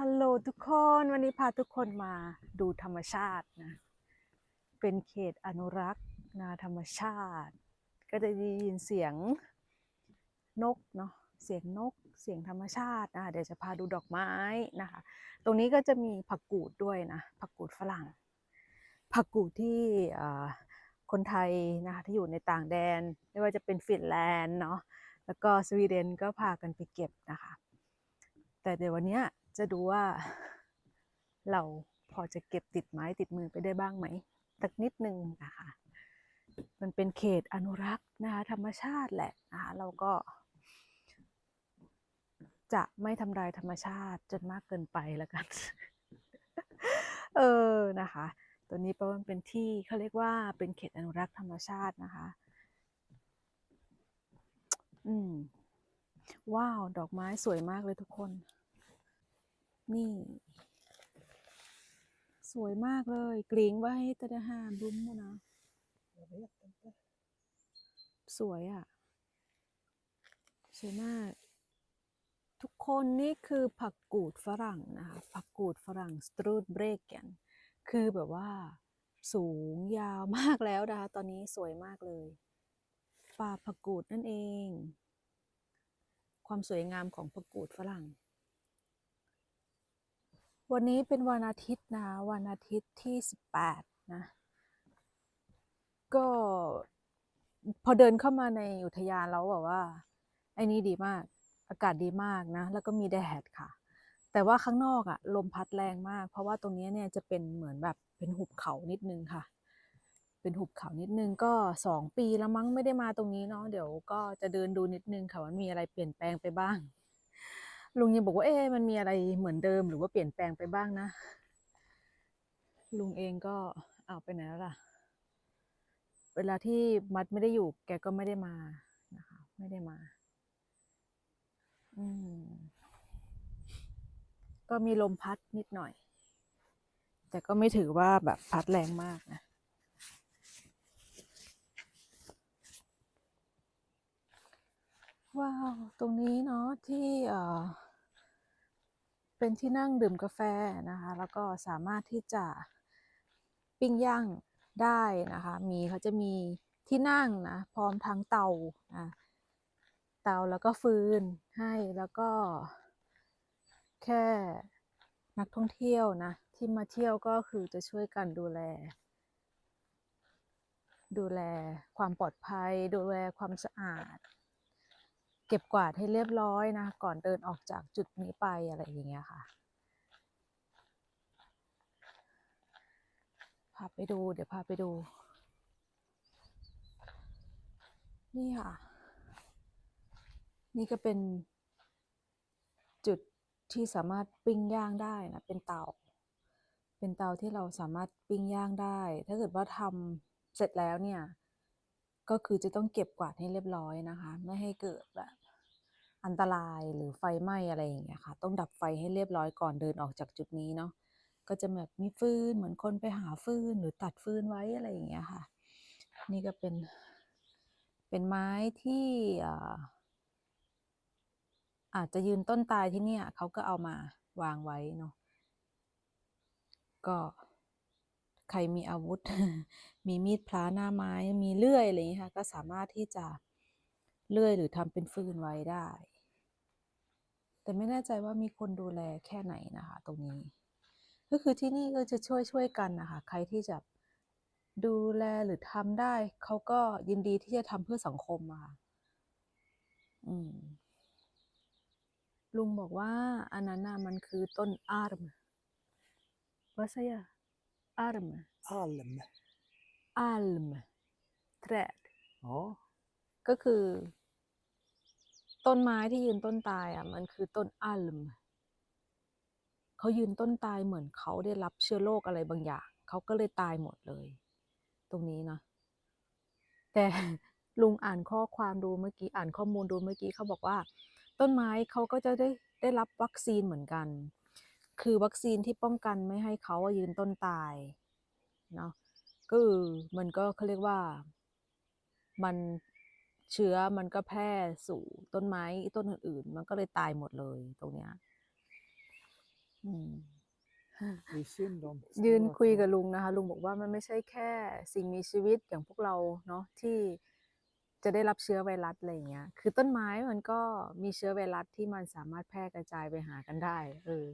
ฮัลโหลทุกคนวันนี้พาทุกคนมาดูธรรมชาตินะ เป็นเขตอนุรักษ์นาธรรมชาติ ก็จะได้ยินเสียงนกเนาะเสียงนกเสียงธรรมชาตินะเดี๋ยวจะพาดูดอกไม้นะคะ ตรงนี้ก็จะมีผักกูดด้วยนะผักกูดฝรั่ง ผักกูดที่คนไทยนะคะที่อยู่ในต่างแดน ไม่ว่าจะเป็นฟินแลนด์เนาะแล้วก็สวีเดนก็พากันไปเก็บนะคะ แต่เดี๋ยววันเนี้ย จะดูว่าเราพอจะเก็บติดไม้ติดมือไปได้บ้างไหมสักนิดนึงนะคะมันเป็นเขตอนุรักษ์นะคะธรรมชาติแหละนะคะเราก็ จะไม่ทำลายธรรมชาติจนมากเกินไปแล้วกัน เออนะคะ ตัวนี้เพราะมันเป็นที่เขาเรียกว่าเป็นเขตอนุรักษ์ธรรมชาตินะคะ อืมว้าว ดอกไม้สวยมากเลยทุกคน นี่ สวยมากเลยกรีงไว้ตะดาหามบุ้มนะสวยอะ สวยมาก ทุกคนนี่คือผักกูดฝรั่งนะคะผักกูดฝรั่งสตรูดเบรกกันคือแบบว่า สูงยาวมากแล้วนะคะตอนนี้สวยมากเลยป่าผักกูดนั่นเอง ความสวยงามของผักกูดฝรั่ง วันนี้เป็นวันอาทิตย์นะ วันอาทิตย์ที่ 18 นะ ก็พอเดินเข้ามาในอุทยานแล้วแบบว่า ไอ้นี่ดีมาก อากาศดีมากนะ แล้วก็มีแดดค่ะ แต่ว่าข้างนอกอะลมพัดแรงมาก เพราะว่าตรงนี้เนี่ยจะเป็นเหมือนแบบเป็นหุบเขานิดนึงค่ะ เป็นหุบเขานิดนึงก็สองปีแล้วมั้งไม่ได้มาตรงนี้เนาะ เดี๋ยวก็จะเดินดูนิดนึงค่ะว่ามีอะไรเปลี่ยนแปลงไปบ้าง ลุงยังบอกว่าเอ๊ะมันมีอะไรเหมือนเดิมหรือว่าเปลี่ยนแปลงไปบ้างนะ ลุงเองก็เอาไปไหนแล้วล่ะ เวลาที่มัดไม่ได้อยู่ แกก็ไม่ได้มานะคะ ไม่ได้มา อืม ก็มีลมพัดนิดหน่อย แต่ก็ไม่ถือว่าแบบพัดแรงมากนะ ว้าว ตรงนี้เนาะที่เออเป็นที่นั่งดื่มกาแฟนะคะ แล้วก็สามารถที่จะปิ้งย่างได้นะคะ มีเขาจะมีที่นั่งนะพร้อมทั้งเตานะเตาแล้วก็ฟืนให้แล้วก็ แค่นักท่องเที่ยวนะ ที่มาเที่ยวก็คือจะช่วยกันดูแล ดูแลความปลอดภัย ดูแลความสะอาด ก็บกวาดให้เรียบร้อยนะ ก่อนเดินออกจากจุดนี้ไปอะไรอย่างเงี้ยค่ะพาไปดู เดี๋ยวพาไปดู นี่ค่ะ นี่ก็เป็นจุดที่สามารถปิ้งย่างได้นะ เป็นเตา เป็นเตาที่เราสามารถปิ้งย่างได้ ถ้าเกิดว่าทำเสร็จแล้วเนี่ย ก็คือจะต้องเก็บกวาดให้เรียบร้อยนะคะ ไม่ให้เกิดแบบ อันตรายหรือไฟไหม้อะไรอย่างเงี้ยค่ะ ต้องดับไฟให้เรียบร้อยก่อนเดินออกจากจุดนี้เนาะก็จะแบบมีฟืนเหมือนคนไปหาฟืนหรือตัดฟืนไว้อะไรอย่างเงี้ยค่ะ นี่ก็เป็นเป็นไม้ที่อาจจะยืนต้นตายที่เนี่ยเขาก็เอามาวางไว้เนาะก็ใครมีอาวุธ มีมีดพระหน้าไม้มีเลื่อยอะไรอย่างเงี้ยค่ะ ก็สามารถที่จะเลื่อยหรือทำเป็นฟืนไว้ได้ แต่ไม่แน่ใจว่ามีคนดูแลแค่ไหนนะคะ ตรงนี้ ก็คือที่นี่ก็จะช่วยช่วยกันนะคะ ใครที่จะดูแลหรือทำได้ เขาก็ยินดีที่จะทำเพื่อสังคมอะค่ะอืมลุงบอกว่าอันนั้นน่ะมันคือต้นอาร์มว่าไงอะอาร์ม Alm. อัลมแทรด Ja. ก็คือ ต้นไม้ที่ยืนต้นตายอะ มันคือต้นอัลมเขายืนต้นตายเหมือนเขาได้รับเชื้อโรคอะไรบางอย่างเขาก็เลยตายหมดเลย ตรงนี้นะแต่ลุงอ่านข้อความดูเมื่อกี้อ่านข้อมูลดูเมื่อกี้เขาบอกว่า ต้นไม้เขาก็จะได้ได้รับวัคซีนเหมือนกัน คือวัคซีนที่ป้องกันไม่ให้เขายืนต้นตายเนาะก็คือมันก็เขาเรียกว่า มัน เชื้อมันก็แพร่สู่ต้นไม้ต้นอื่นๆ มันก็เลยตายหมดเลยตรงเนี้ยอืม Det är synd om ยืน stora คุย träd. กับลุงนะคะ ลุงบอกว่ามันไม่ใช่แค่สิ่งมีชีวิตอย่างพวกเราเนาะที่จะได้รับเชื้อไวรัสอะไรอย่างเงี้ย คือต้นไม้มันก็มีเชื้อไวรัสที่มันสามารถแพร่กระจายไปหากันได้เออ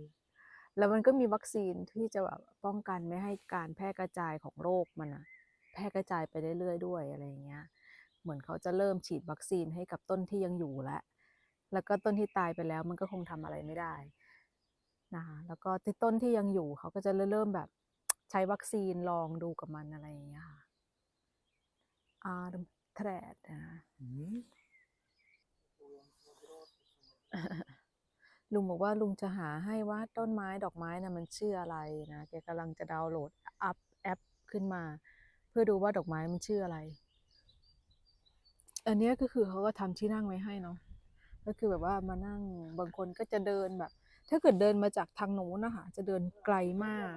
แล้วมันก็มีวัคซีนที่จะแบบป้องกันไม่ให้การแพร่กระจายของโรคมันอะแพร่กระจายไปเรื่อยๆด้วยอะไรอย่างเงี้ย เหมือนเขาจะเริ่มฉีดวัคซีนให้กับต้นที่ยังอยู่แล้ว แล้วก็ต้นที่ตายไปแล้วมันก็คงทำอะไรไม่ได้นะคะแล้วก็ที่ต้นที่ยังอยู่เขาก็จะเริ่มแบบใช้วัคซีนลองดูกับมันอะไรอย่างเงี้ยค่ะอาร์มแทรดนะ Mm. ลุงบอกว่าลุงจะหาให้ว่าต้นไม้ดอกไม้นะมันชื่ออะไรนะแกกำลังจะดาวน์โหลดอัพแอปขึ้นมา เพื่อดูว่าดอกไม้มันชื่ออะไร อันนี้ก็คือเขาก็ทำที่นั่งไว้ให้เนาะก็คือแบบว่ามานั่งบางคนก็จะเดินแบบ ถ้าเกิดเดินมาจากทางโน้นนะคะจะเดินไกลมาก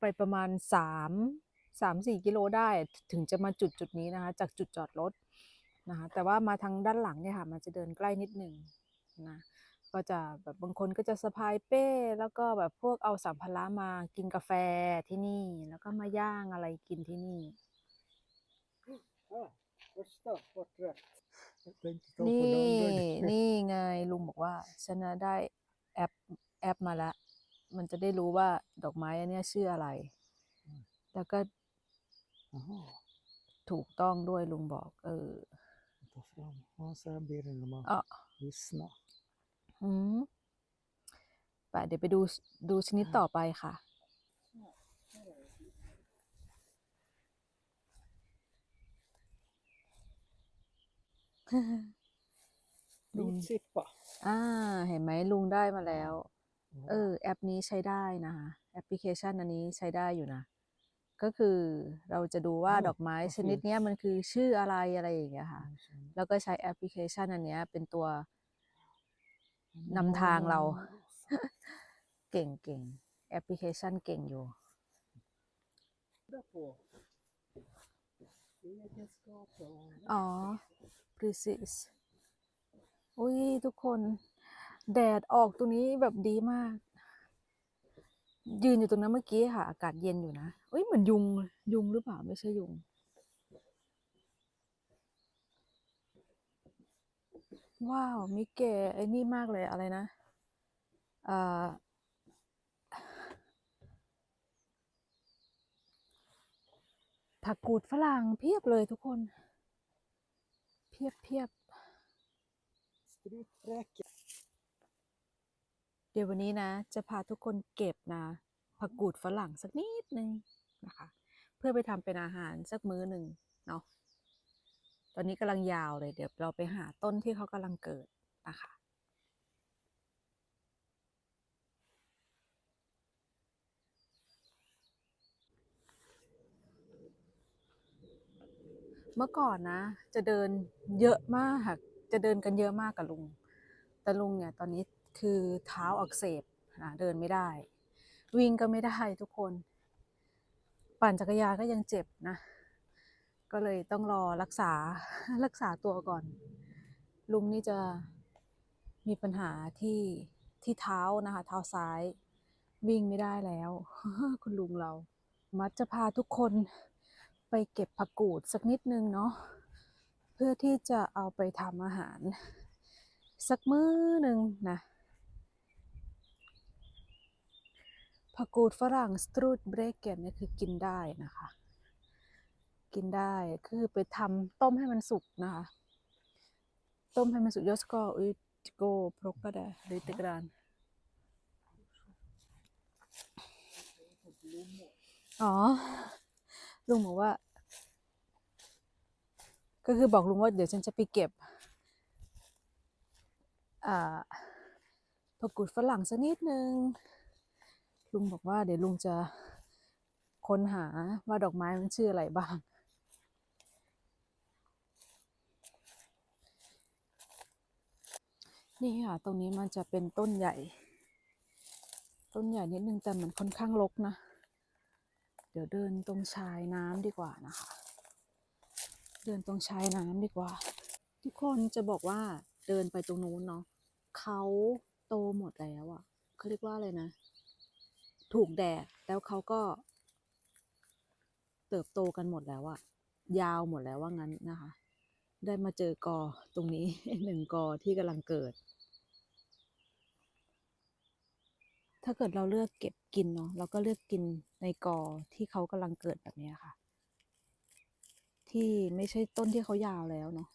ไปประมาณสามสามสี่กิโลได้ถึงจะมาจุดจุดนี้นะคะ จากจุดจอดรถนะคะแต่ว่ามาทางด้านหลังเนี่ยค่ะ มันจะเดินใกล้นิดหนึ่งนะก็จะแบบบางคนก็จะสะพายเป้ แล้วก็แบบพวกเอาสัมภาระมากินกาแฟที่นี่ แล้วก็มาย่างอะไรกินที่นี่ Ah, första porträtt. Jag tänkte ta på นี่ den. นี่ไงลุงบอกว่าฉันน่ะได้แอปแอปมาแล้วมันจะได้รู้ว่าดอกไม้อันเนี้ยชื่ออะไร แล้วก็ Jaha, ถูกต้องด้วยลุงบอก เออ ta fram. Ja, så här blir det när man อ๋อ lyssnar. อืมไปเดี๋ยวไปดูดูชนิดต่อไปค่ะ ลุง Vitsippa. อ่า เห็นไหมลุงได้มาแล้ว เอ Ja. อแอปนี้ใช้ได้นะคะแอปพลิเคชันอันนี้ใช้ได้อยู่นะ ก็คือเราจะดูว่าโอ้ดอกไม้โอเคชนิดเนี้ยมันคือชื่ออะไรอะไรอย่างเงี้ยค่ะ Ja, så- แล้วก็ใช้แอปพลิเคชันอันเนี้ยเป็นตัวนำทางเรา เก่งเก่งแอปพลิเคชันเก่งอยู่ Titta på egenskaper och อ๋อ precis อุ้ยทุกคน แดดออกตรงนี้แบบดีมาก ยืนอยู่ตรงนั้นเมื่อกี้ค่ะ อากาศเย็นอยู่นะเอ้ยเหมือนยุง ยุงหรือเปล่าไม่ใช่ยุง ว้าว มิเกะไอ้นี่มากเลยอะไรนะอ่าผักกูดฝรั่งเพียบเลยทุกคน เพียบเพียบ strykbräcke. เดี๋ยววันนี้นะ จะพาทุกคนเก็บนะผักกูดฝรั่งสักนิดนึงนะคะ เพื่อไปทำเป็นอาหารสักมื้อหนึ่งเนาะตอนนี้กำลังยาวเลย เดี๋ยวเราไปหาต้นที่เขากำลังเกิดนะคะ เมื่อก่อนนะ จะเดินเยอะมาก จะเดินกันเยอะมากกับลุง แต่ลุงเนี่ยตอนนี้คือเท้าอักเสบนะเดินไม่ได้ วิ่งก็ไม่ได้ทุกคน ปั่นจักรยานก็ยังเจ็บนะ ก็เลยต้องรอรักษารักษาตัวก่อน ลุงนี่จะมีปัญหาที่ที่เท้านะคะ เท้าซ้ายวิ่งไม่ได้แล้ว คุณลุงเรา มัดจะพาทุกคน ไปเก็บผักกูดสักนิดนึงเนาะเพื่อที่จะเอาไปทำอาหาร สักมื้อหนึ่งนะผักกูดฝรั่งสตรูดเบรเกนเนี่ยคือกินได้นะคะ กินได้คือไปทำต้มให้มันสุกนะคะ ต้มให้มันสุกยอสก็อุยโกโปรกระดาลิตกรานอ๋อ ลุงบอกว่า ก็คือบอกลุงว่าเดี๋ยวฉันจะไปเก็บอ่าผักกูดฝรั่งสักนิดนึง ลุงบอกว่าเดี๋ยวลุงจะค้นหาว่าดอกไม้มันชื่ออะไรบ้าง นี่ค่ะ ตรงนี้มันจะเป็นต้นใหญ่ ต้นใหญ่นิดนึงแต่มันค่อนข้างรกนะ เดี๋ยวเดินตรงชายน้ำดีกว่านะคะ เดินตรงชายน้ำดีกว่า ทุกคนจะบอกว่าเดินไปตรงนู้นเนาะเขาโตหมดแล้วอะ่ะเขาเรียกว่าอะไรนะ ถูกแดดแล้วเขาก็ เติบโตกันหมดแล้วอะยาวหมดแล้วว่างั้นนะคะ ได้มาเจอกอตรงนี้หนึ่งกอที่กำลังเกิด ถ้าเกิดเราเลือกเก็บ กินเนาะเราก็เลือกกินในกอที่เขากำลังเกิดแบบนี้ค่ะ ที่ไม่ใช่ต้นที่เขายาวแล้วเนาะ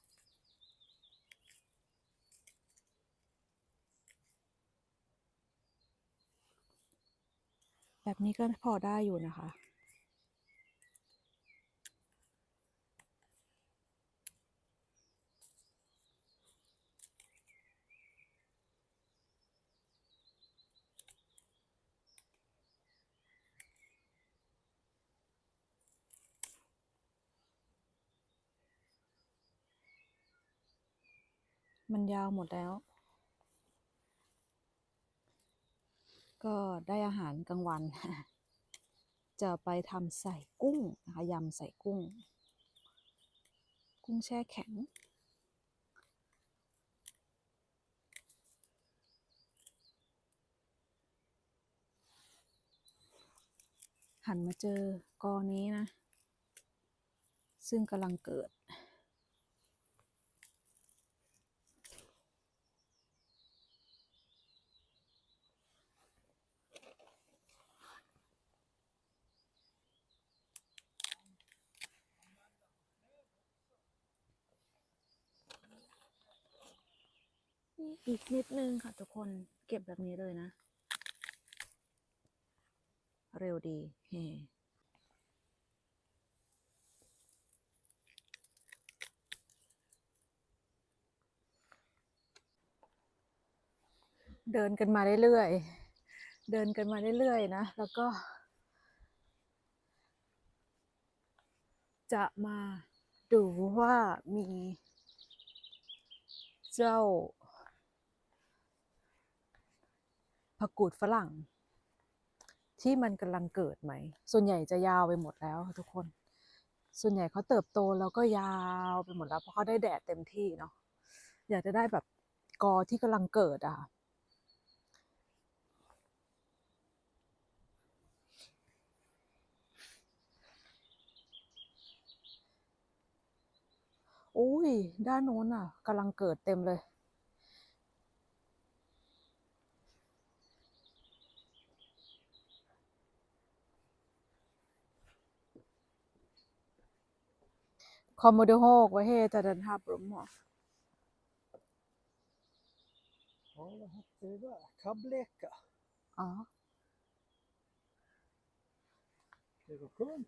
แบบนี้ก็พอได้อยู่นะคะ มันยาวหมดแล้ว ก็ได้อาหารกลางวัน จะไปทำใส่กุ้งนะคะยำใส่กุ้ง กุ้งแช่แข็ง หันมาเจอกอนี้นะ ซึ่งกำลังเกิด นี่ อีกนิดนึงค่ะทุกคนเก็บแบบนี้เลยนะ เร็วดีเฮเดินกันมาเรื่อยๆ เดินกันมาเรื่อยๆ นะ แล้วก็ จะมาดูว่ามีเจ้า ผักกูดฝรั่ง ที่มันกำลังเกิดไหม ส่วนใหญ่จะยาวไปหมดแล้วทุกคน ส่วนใหญ่เขาเติบโตแล้วก็ยาวไปหมดแล้วเพราะเขาได้แดดเต็มที่เนาะอยากจะได้แบบกอที่กำลังเกิดอะอุ้ย ด้านโน้นอะกำลังเกิดเต็มเลย Kommer du ihåg vad heter den här blomman? Ja, vad hette det där? Kabbleka. Ja. Det var skönt.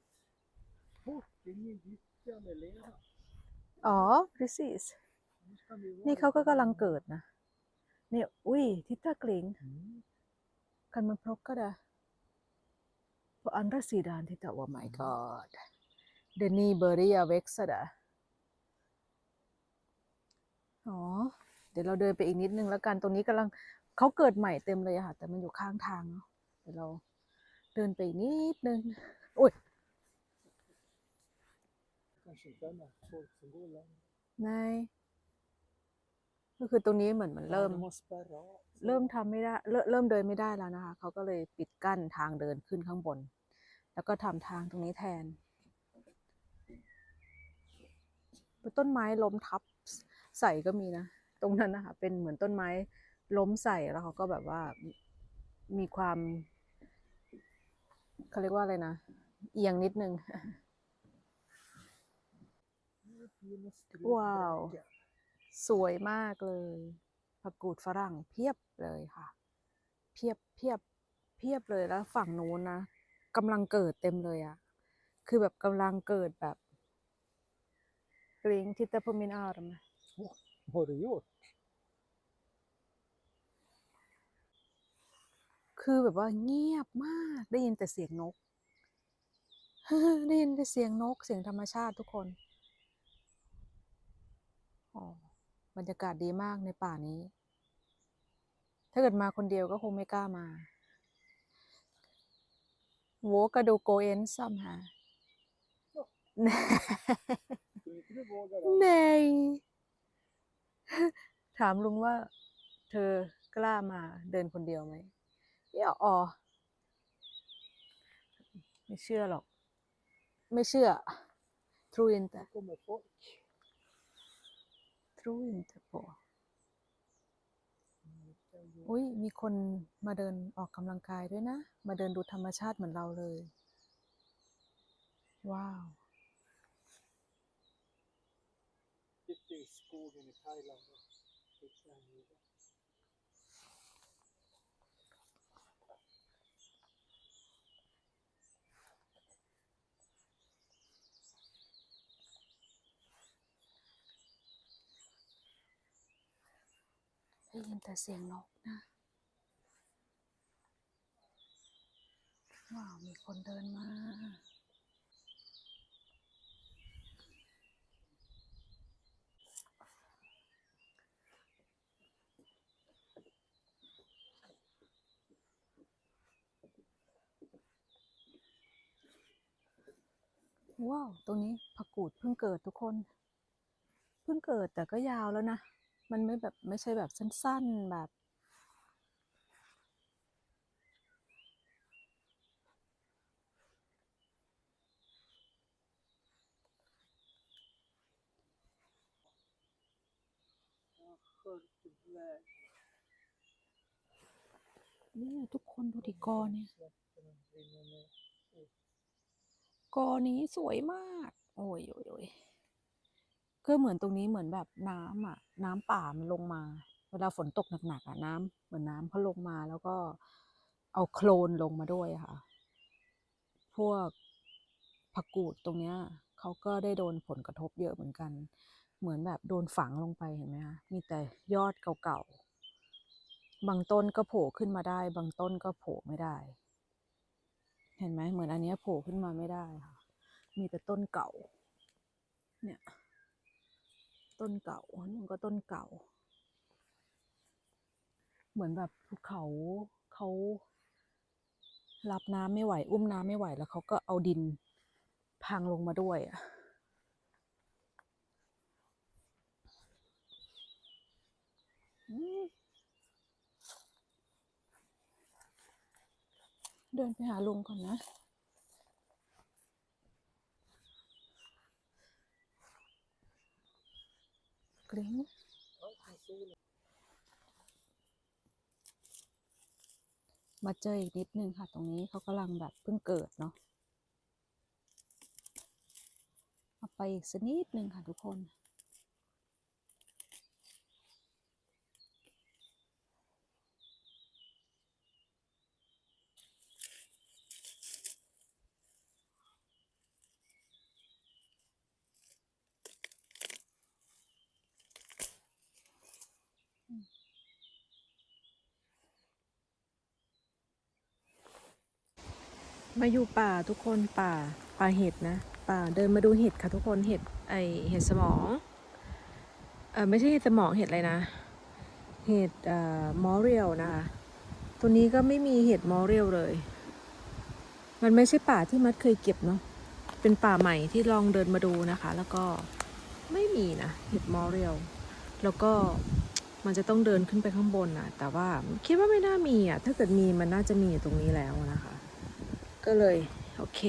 Fort, ingen gyttja eller lera. อ๋อ precis Nu ska vi vara นี่เขาก็กำลังเกิดนะนี่อุ้ย titta Kling Mm. kan man plocka det på andra sidan titta oh my god den ny börjar växa där อ๋อ เดี๋ยวเราเดินไปอีกนิดนึงแล้วกัน ตรงนี้กำลังเขาเกิดใหม่เต็มเลยอะค่ะ แต่มันอยู่ข้างทางเนาะ เดี๋ยวเราเดินไปอีกนิดนึงอุ้ยนายก็คือตรงนี้เหมือนมันเริ่ม เริ่มทำไม่ได้เริ่มเริ่มเดินไม่ได้แล้วนะคะเขาก็เลยปิดกั้นทางเดินขึ้นข้างบน แล้วก็ทำทางตรงนี้แทน ต้นไม้ล้มทับใส่ก็มีนะ ตรงนั้นนะคะเป็นเหมือนต้นไม้ล้มใส่แล้วเขาก็แบบว่ามีความเขาเรียกว่าอะไรนะ เอียงนิดนึง Fina Wow. strupräckor. สวยมากเลยผักกูดฝรั่งเพียบเลยค่ะ เพียบเพียบเพียบเลยแล้วฝั่งนู้นนะกำลังเกิดเต็มเลยอะคือแบบกำลังเกิดแบบ กริงทิตเตอร์พมินอาร์ม Vad har du gjort? คือแบบว่าเงียบมาก ได้ยินแต่เสียงนก ได้ยินแต่เสียงนก เสียงธรรมชาติทุกคนอ๋อบรรยากาศดีมากในป่านี้ ถ้าเกิดมาคนเดียวก็คงไม่กล้ามาโวกระดูโกเอนซัมฮะ Skulle inte du våga det? เนยถามลุงว่า เธอกล้ามาเดินคนเดียวไหมอย่าอ๋อไม่เชื่อหรอก ไม่เชื่อ True Inter Här kommer folk. True Interpol Mm, det ska gå. อุ้ยมีคนมาเดินออกกำลังกายด้วยนะ มาเดินดูธรรมชาติเหมือนเราเลย ว้าว Ute i skogen i Thailand. och fixa en middag. ได้ยินแต่เสียงนกนะว้าวมีคนเดินมา ว้าว ตรงนี้ผักกูดเพิ่งเกิดทุกคน เพิ่งเกิดแต่ก็ยาวแล้วนะ มันไม่แบบไม่ใช่แบบสั้นๆแบบนี่ทุกคนดูดิกอเนี่ย กอนี้สวยมาก โอ้ยโอ้ยโอ้ยก็เหมือนตรงนี้เหมือนแบบน้ำอะ น้ำป่ามันลงมา เวลาฝนตกหนักๆอะน้ำเหมือนน้ำเขาลงมาแล้วก็เอาโคลนลงมาด้วยค่ะ พวกผักกูดตรงเนี้ยเขาก็ได้โดนผลกระทบเยอะเหมือนกัน เหมือนแบบโดนฝังลงไปเห็นไหมคะมีแต่ยอดเก่าๆบางต้นก็โผล่ขึ้นมาได้ บางต้นก็โผล่ไม่ได้ เห็นไหมเหมือนอันนี้โผล่ขึ้นมาไม่ได้ค่ะ มีแต่ต้นเก่า เนี่ย ต้นเก่าอันนี้ก็ต้นเก่า เหมือนแบบภูเขาเขารับน้ำไม่ไหว อุ้มน้ำไม่ไหวแล้วเขาก็เอาดินพังลงมาด้วยอะอืม เดินไปหาลุงก่อนนะ กริ้งมาเจออีกนิดนึงค่ะ ตรงนี้เขากำลังแบบเพิ่งเกิดเนาะเอาไปอีกสักนิดนึงค่ะทุกคน มาอยู่ป่าทุกคนป่าป่าเห็ดนะ ป่าเดินมาดูเห็ดค่ะทุกคนเห็ดไอเห็ดสมองเออไม่ใช่เห็ดสมองเห็ดอะไรนะ เห็ดเอ่อมอเรียลนะคะตัวนี้ก็ไม่มีเห็ดมอเรียลเลย มันไม่ใช่ป่าที่มัดเคยเก็บเนาะเป็นป่าใหม่ที่ลองเดินมาดูนะคะ แล้วก็ไม่มีนะเห็ดมอเรียลแล้วก็มันจะต้องเดินขึ้นไปข้างบนนะแต่ว่าคิดว่าไม่น่ามีอะถ้าเกิดมีมันน่าจะมีอยู่ตรงนี้แล้วนะคะ ก็เลย โอเค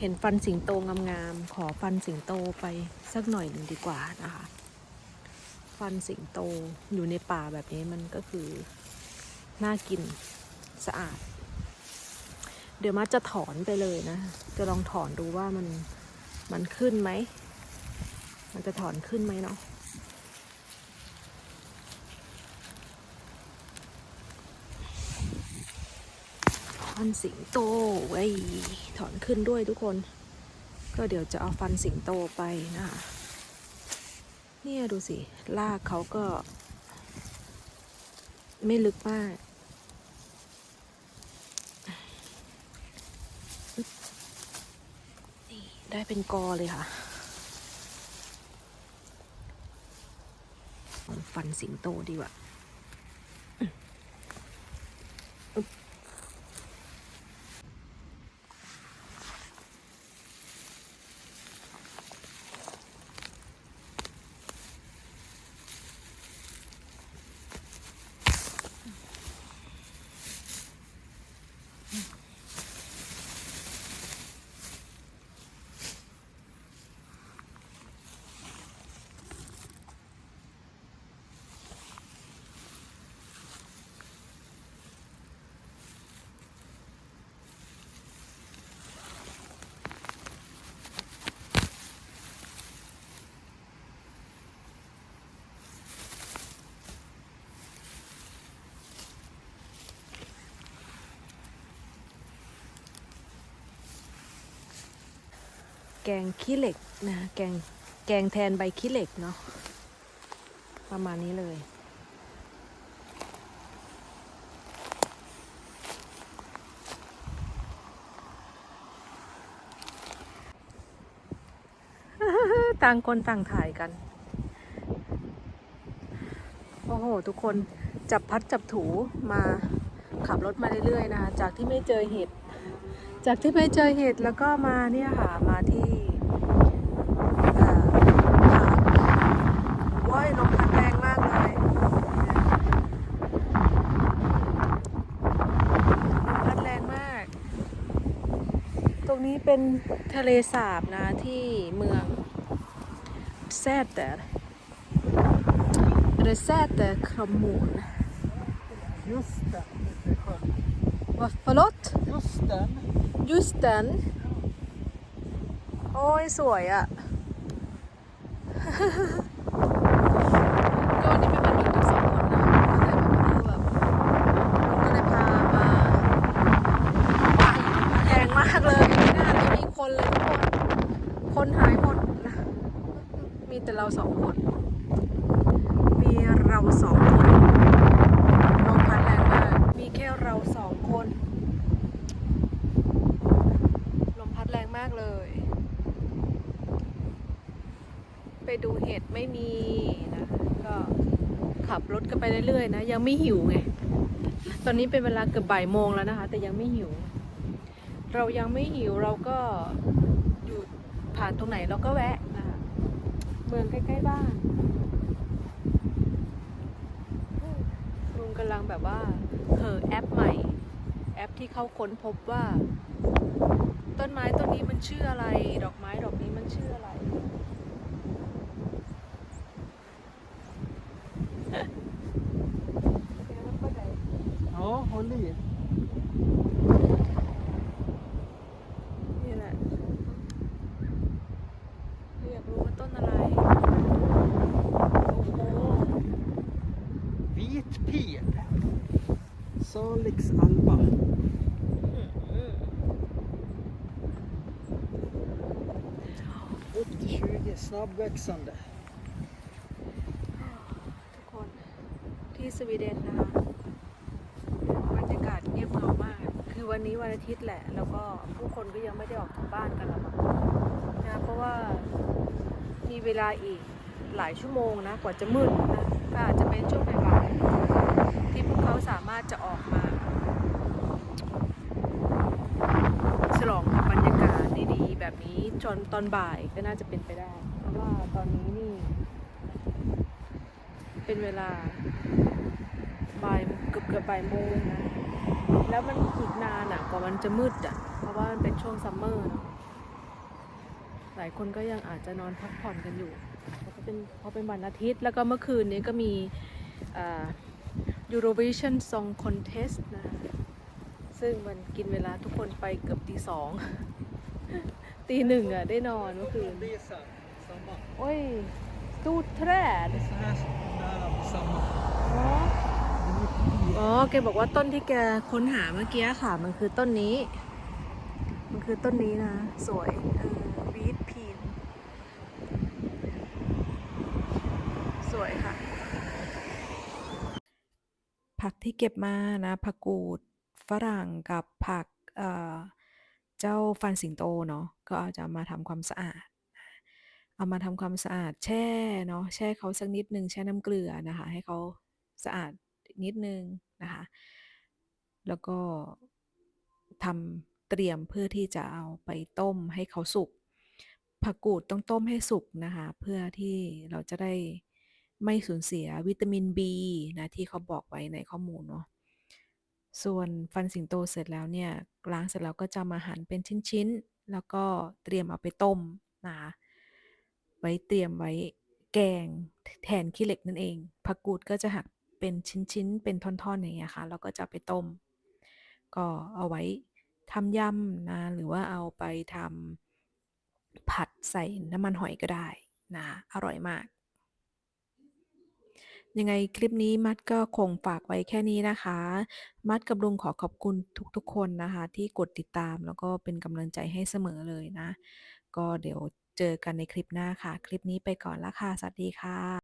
เห็นฟันสิงโตงามๆขอฟันสิงโตไปสักหน่อยหนึ่งดีกว่านะคะ ฟันสิงโตอยู่ในป่าแบบนี้มันก็คือ น่ากินสะอาด เดี๋ยวมาจะถอนไปเลยนะ จะลองถอนดูว่ามันมันขึ้นไหม มันจะถอนขึ้นไหมเนาะ ฟันสิงโตไว้ถอนขึ้นด้วยทุกคน ก็เดี๋ยวจะเอาฟันสิงโตไปนะคะเนี่ยดูสิลากเขาก็ ไม่ลึกมากนี่ได้เป็นกอเลยค่ะ ฟันสิงโตดีกว่า แกงขี้เหล็กนะแกงแกงแทนใบขี้เหล็กเนาะประมาณนี้เลย ต่างคนต่างถ่ายกัน โอ้โห ทุกคนจับพัดจับถูมาขับรถมาเรื่อยๆนะคะจากที่ไม่เจอเห็ดจากที่ไม่เจอเห็ดแล้วก็มาเนี่ยค่ะมาที่เอ่อผาว้ายลมพัดแรงมากเลยลมพัดแรงมาก ตรงนี้ เป็นทะเลสาบนะที่เมืองแซดเตอร์หรือแซดเตอร์ครมูน Just den, lite skön. Vad förlåt? Just den. Just den โอ้ยสวยอะ่ะ ก็วันนี้เป็นวันหยุดทั้งสองคนนะก็เลยแบบเออแบบก็เลยพามาแพงมากเลยไม่น่าไม่มีคนเลยทุกคน คนหายหมดนะมีแต่เรา สองคน มีเราสองคนลมพัดแรงมาก มีแค่เราสองคน ลมพัดแรงมากเลย ไปดูเห็ดไม่มีนะ ก็ขับรถกันไปเรื่อยๆนะ ยังไม่หิวไง ตอนนี้เป็นเวลาเกือบบ่ายโมงแล้วนะคะ แต่ยังไม่หิว เรายังไม่หิวเราก็อยู่ผ่านตรงไหนเราก็แวะ ใกล้ๆบ้านลุงกำลังแบบว่าเผอแอปใหม่ แอปที่เขาค้นพบว่า ต้นไม้ต้นนี้มันชื่ออะไร ดอกไม้ดอกนี้มันชื่ออะไร Ja, håll i. นี่แหละอยากรู้ว่าต้นอะไร โอ้โห Vit pil. Salix alba. อืม Upp till 20, snabbväxande. ทุกคนที่สวีเดนนะคะบรรยากาศเงียบเหงามาก คือวันนี้วันอาทิตย์แหละ แล้วก็ผู้คนก็ยังไม่ได้ออกจากบ้านกันหรอกมั้งนะเพราะว่ามีเวลาอีกหลายชั่วโมงนะกว่าจะมืดนะก็อาจจะเป็นช่วงบ่ายๆที่พวกเขาสามารถจะออกมา ฉลองกับบรรยากาศดีๆ แบบ นี้จนตอนบ่ายก็น่าจะเป็นไปได้ เพราะว่าตอนนี้นี่ เป็นเวลาบ่ายเกือบเกือบบ่ายโมงนะ แล้วมันอีกนานอะกว่ามันจะมืดอะ เพราะว่ามันเป็นช่วงซัมเมอร์เนอะหลายคนก็ยังอาจจะนอนพักผ่อนกันอยู่เพราะเป็นเพราะเป็นวันอาทิตย์ แล้วก็เมื่อคืนนี้ก็มีอ่า Eurovision Song Contest นะ ซึ่งมันกินเวลาทุกคนไปเกือบตีสอง ตีหนึ่งอะ ได้นอนเมื่อคืน Visa Samma. โอ้ยตูดแทรด så här nära på samma. อ๋อ Det är mycket pil. อ๋อ แกบอกว่าต้นที่แกค้นหาเมื่อกี้ค่ะ มันคือต้นนี้ มันคือต้นนี้นะ สวย เออวีดพีน สวยค่ะ ผักที่เก็บมานะ ผักกูดฝรั่งกับผักเอ่อ เจ้าฟันสิงโตเนาะก็อาจะมาทำความสะอาด เอามาทำความสะอาดแช่เนาะแช่เขาสักนิดนึงแช่น้ำเกลือนะคะ ให้เขาสะอาดนิดนึงนะคะ แล้วก็ทำเตรียมเพื่อที่จะเอาไปต้มให้เขาสุกผักกูดต้องต้มให้สุกนะคะ เพื่อที่เราจะได้ไม่สูญเสียวิตามิน B นะที่เขาบอกไว้ในข้อมูลเนาะ ส่วนฟันสิงโตเสร็จแล้วเนี่ยล้างเสร็จแล้วก็จะมาหั่นเป็นชิ้นๆ แล้วก็เตรียมเอาไปต้มนะคะไว้เตรียมไว้แกงแทนขี้เหล็กนั่นเอง ผักกูดก็จะหักเป็นชิ้นๆ เป็นท่อนๆอย่างเงี้ยค่ะแล้วก็จะไปต้ม ก็เอาไว้ทำยำนะหรือว่าเอาไปทำผัดใส่น้ำมันหอยก็ได้นะอร่อยมาก ยังไงคลิปนี้มัดก็คงฝากไว้แค่นี้นะคะ มัดกับลุงขอขอบคุณทุกๆ คนนะคะ ที่กดติดตามแล้วก็เป็นกำลังใจให้เสมอเลยนะ ก็เดี๋ยวเจอกันในคลิปหน้าค่ะ คลิปนี้ไปก่อนละค่ะ สวัสดีค่ะ